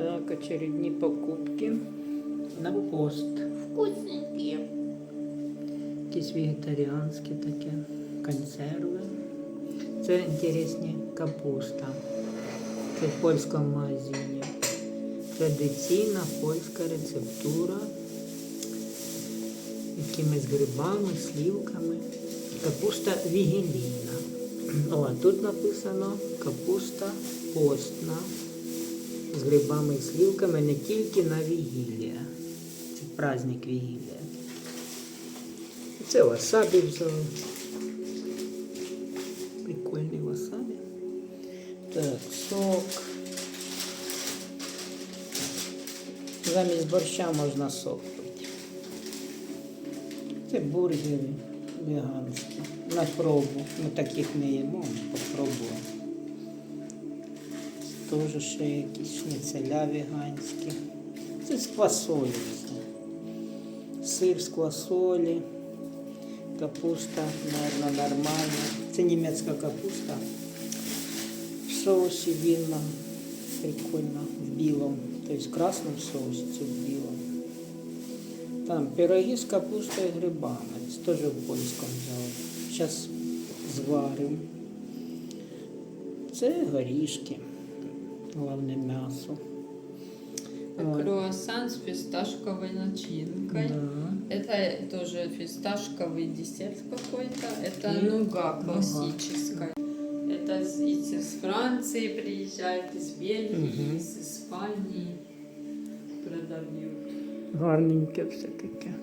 Так, очередні покупки на пост. Вкусненькие. Якісь вегетаріанські такі консерви. Це інтересні капуста. Це в польському магазині. Традиційна польська рецептура. Якимись грибами, слівками. Капуста вігелійна. О, а тут написано капуста постна. З грибами і слівками не тільки на вігілля. Це праздник вігілля. Це васабі взяли. Прикольний васабі. Так, сок. Замість борща можна сок пити. Це бургери веганські. На пробу. Ми таких не їмо, попробуємо. Теж ще якісь шніцеля веганські. Це з квасолі. Сир з квасолі. Капуста, наверное, нормальна. Це німецька капуста. В соусі вільно. Прикольно. В білому. Тобто в красному соусі, це в білому. Там пироги з капустою і грибами. Це теж в польському взяли. Зараз зваримо. Це горішки. Головне м'ясо. Ой, Круассан с фисташковой начинкой. Да. Это тоже фисташковый десерт какой-то. Это И нуга нуга. классическая. Это из, Франции приезжает, из Бельгии, Мгм. из Испании продают. Гарненьке все таке.